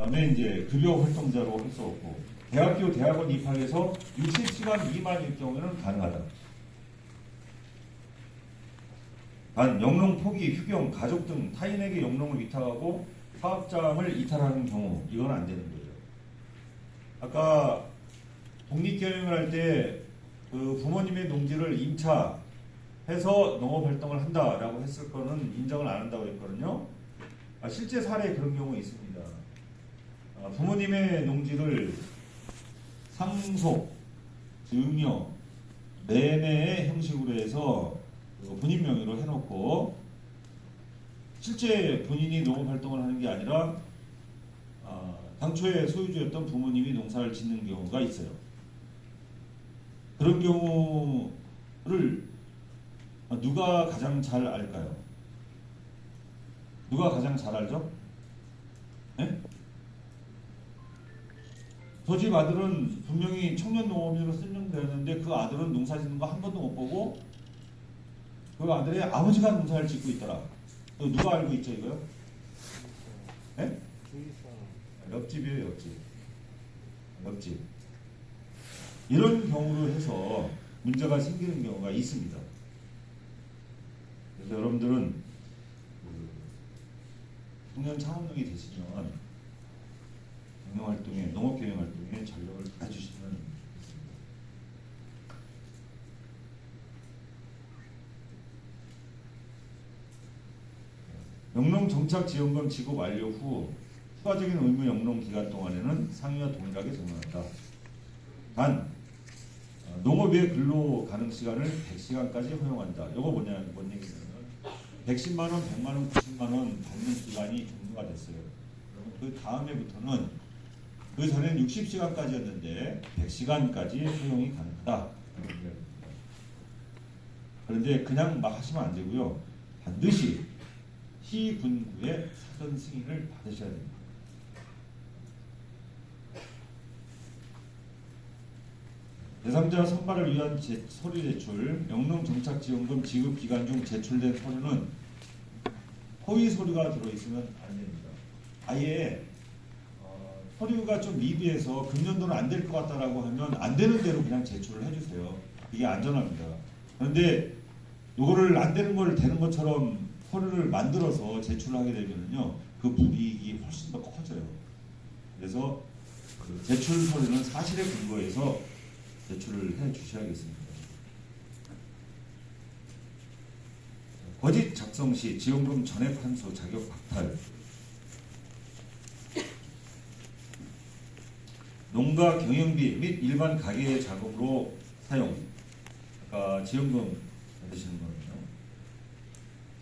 그다음에 이제 급여 활동자로 할 수 없고 대학교 대학원 입학해서 60시간 미만일 경우에는 가능하다. 단 영농 포기, 휴경, 가족 등 타인에게 영농을 위탁하고 사업장을 이탈하는 경우 이건 안 되는 거죠. 아까 독립경영을 할 때 그 부모님의 농지를 임차해서 농업 활동을 한다라고 했을 거는 인정을 안 한다고 했거든요. 아, 실제 사례에 그런 경우 있습니다. 아, 부모님의 농지를 상속, 증여, 매매 형식으로 해서 그 본인 명의로 해놓고 실제 본인이 농업 활동을 하는 게 아니라 아, 당초에 소유주였던 부모님이 농사를 짓는 경우가 있어요. 그런 경우를 누가 가장 잘 알까요? 누가 가장 잘 알죠? 네? 저 집 아들은 분명히 청년 농업인으로 설명되었는데 그 아들은 농사 짓는 거 한 번도 못 보고 그 아들의 아버지가 농사를 짓고 있더라. 누가 알고 있죠 이거요? 네? 옆집이에요 옆집. 옆집. 이런 경우로 해서 문제가 생기는 경우가 있습니다. 그래서 여러분들은 그 청년 창업력이 되시면 경영 활동에 농업 경영 활동에 전력을 좋겠습니다. 영농 정착 지원금 지급 완료 후 추가적인 의무 영농 기간 동안에는 상위와 동일하게 적용한다. 단 어, 농업의 근로 가능 시간을 100시간까지 허용한다. 이거 뭐냐 뭔 얘기냐면 110만 원, 100만 원, 90만 원 받는 기간이 종료가 됐어요. 그 다음에부터는 그 전엔 60시간까지였는데 100시간까지 허용이 가능하다. 그런데 그냥 막 하시면 안 되고요. 반드시 시군구의 사전 승인을 받으셔야 됩니다. 대상자 선발을 위한 제, 서류 제출, 영농 정착 지원금 지급 기간 중 제출된 서류는 허위 서류가 들어있으면 안 됩니다. 아예 어, 서류가 좀 미비해서 금년도는 안 될 것 같다라고 하면 안 되는 대로 그냥 제출을 해주세요. 이게 안전합니다. 그런데 이거를 안 되는 걸 되는 것처럼 서류를 만들어서 제출을 하게 되면요, 그 불이익이 훨씬 더 커져요. 그래서 그 제출 서류는 사실에 근거해서 제출을 해 주셔야겠습니다. 거짓 작성 시 지원금 전액 환수 자격 박탈. 농가 경영비 및 일반 가계 자금으로 사용. 아까 지원금 받으시는 거는요.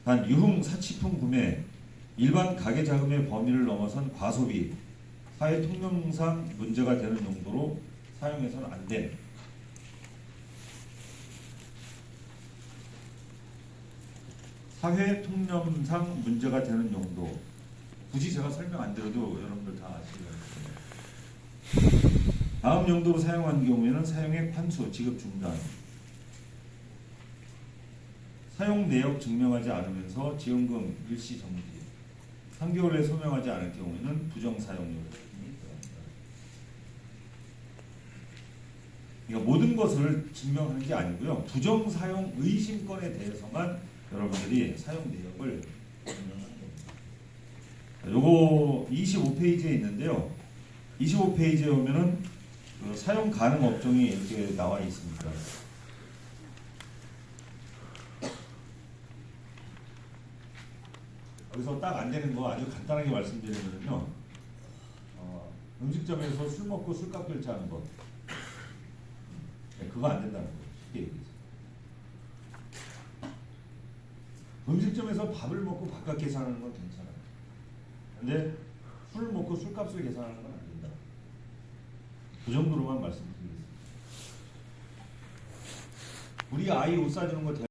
단 유흥 사치품 구매, 일반 가계 자금의 범위를 넘어선 과소비, 사회 통념상 문제가 되는 용도로 사용해서는 안 돼. 사회 통념상 문제가 되는 용도. 굳이 제가 설명 안 드려도 여러분들 다 아시겠죠. 다음 용도로 사용한 경우에는 사용액 환수, 지급 중단. 사용 내역 증명하지 않으면서 지원금 일시 정지. 3개월 내에 소명하지 않을 경우에는 부정 들어갑니다. 그러니까 모든 것을 증명하는 게 아니고요. 부정 사용 의심건에 대해서만 여러분들이 사용 내역을 증명하는 겁니다. 요거 25페이지에 있는데요. 25페이지에 오면은 그 사용 가능 업종이 이렇게 나와 있습니다. 여기서 딱 안 되는 거 아주 간단하게 말씀드리면요. 어, 음식점에서 술 먹고 술값 결제하는 거. 네, 그거 안 된다는 거예요. 쉽게 얘기해서. 음식점에서 밥을 먹고 밥값 계산하는 건 괜찮아요. 근데 술 먹고 술값을 계산하는 건. 그 정도로만 말씀드리겠습니다. 우리 아이 옷 사주는 거